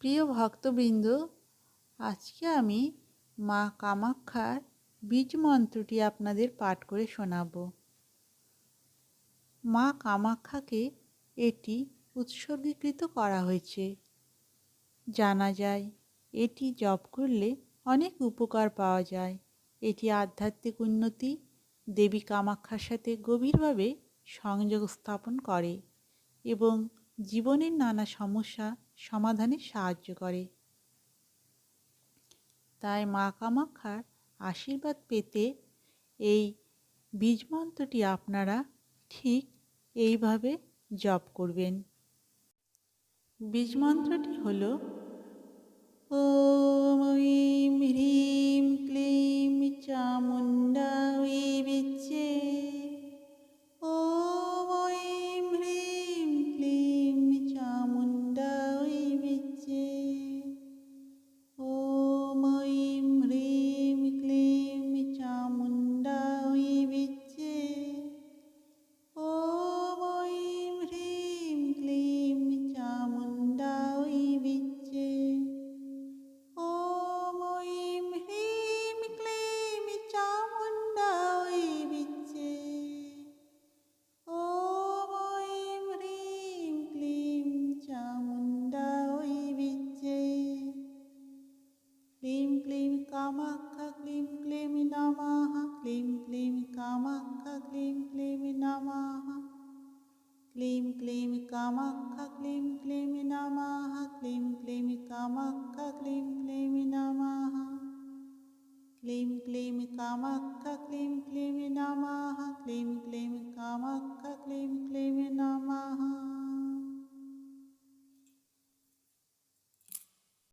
প্রিয় ভক্তবৃন্দ, আজকে আমি মা কামাক্ষার বীজ মন্ত্রটি আপনাদের পাঠ করে শোনাব। মা কামাক্ষাকে এটি উৎসর্গীকৃত করা হয়েছে। জানা যায়, এটি জপ করলে অনেক উপকার পাওয়া যায়। এটি আধ্যাত্মিক উন্নতি, দেবী কামাক্ষার সাথে গভীরভাবে সংযোগ স্থাপন করে এবং জীবনের নানা সমস্যা সমাধানে সাহায্য করে। তাই মা কামাক্ষার আশীর্বাদ পেতে এই বীজ মন্ত্রটি আপনারা ঠিক এইভাবে জপ করবেন। বীজ মন্ত্রটি হল ঐম হ্রিম क्लीं क्लीं नमः, क्लीं क्लीं कामाख्, क्लीं क्लीं नमः। क्लीं क्लीं कामाख्, क्लीं क्लीं नमः, क्लीं क्लीं कामाख्, क्लीं क्लीं नमः। क्लीं क्लीं कामाख्, क्लीं क्लीं नमः, क्लीं